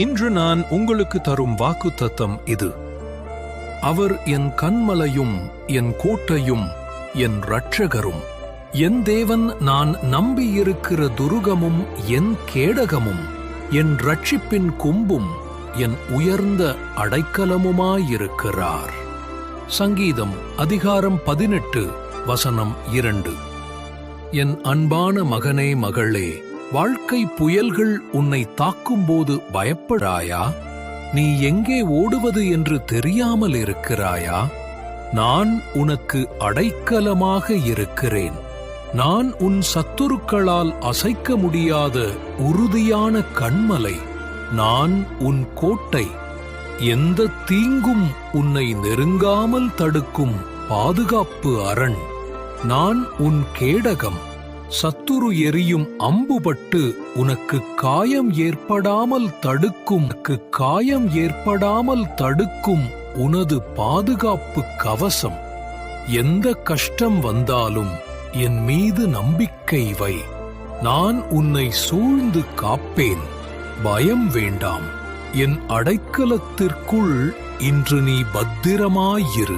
இன்று நான் உங்களுக்கு தரும் வாக்குத்தத்தம் இது. அவர் என் கண்மலையும் என் கோட்டையும் என் இரட்சகரும். என் தேவன் நான் நம்பியிருக்கிற துருகமும் என் கேடகமும். என் ரட்சிப்பின் கொம்பும் என் உயர்ந்த அடைக்கலமுமாயிருக்கிறார். சங்கீதம் அதிகாரம் பதினெட்டு வசனம் இரண்டு. என் அன்பான மகனே மகளே வாழ்க்கை புயல்கள் உன்னை தாக்கும்போது பயப்படாயா? நீ எங்கே ஓடுவது என்று தெரியாமல் இருக்கிறாயா? நான் உனக்கு அடைக்கலமாக இருக்கிறேன். நான் உன் சத்துருக்களால் அசைக்க முடியாத உறுதியான கண்மலை. நான் உன் கோட்டை. எந்த தீங்கும் உன்னை நெருங்காமல் தடுக்கும் பாதுகாப்பு அரண். நான் உன் கேடகம். சத்துரு எரியும் அம்புபட்டு உனக்கு காயம் ஏற்படாமல் தடுக்கும் காயம் ஏற்படாமல் தடுக்கும் உனது பாதுகாப்பு கவசம். எந்த கஷ்டம் வந்தாலும் என் மீது நம்பிக்கை வை. நான் உன்னை சூழ்ந்து காப்பேன். பயம் வேண்டாம். என் அடைக்கலத்திற்குள் இன்று நீ பத்திரமாயிரு.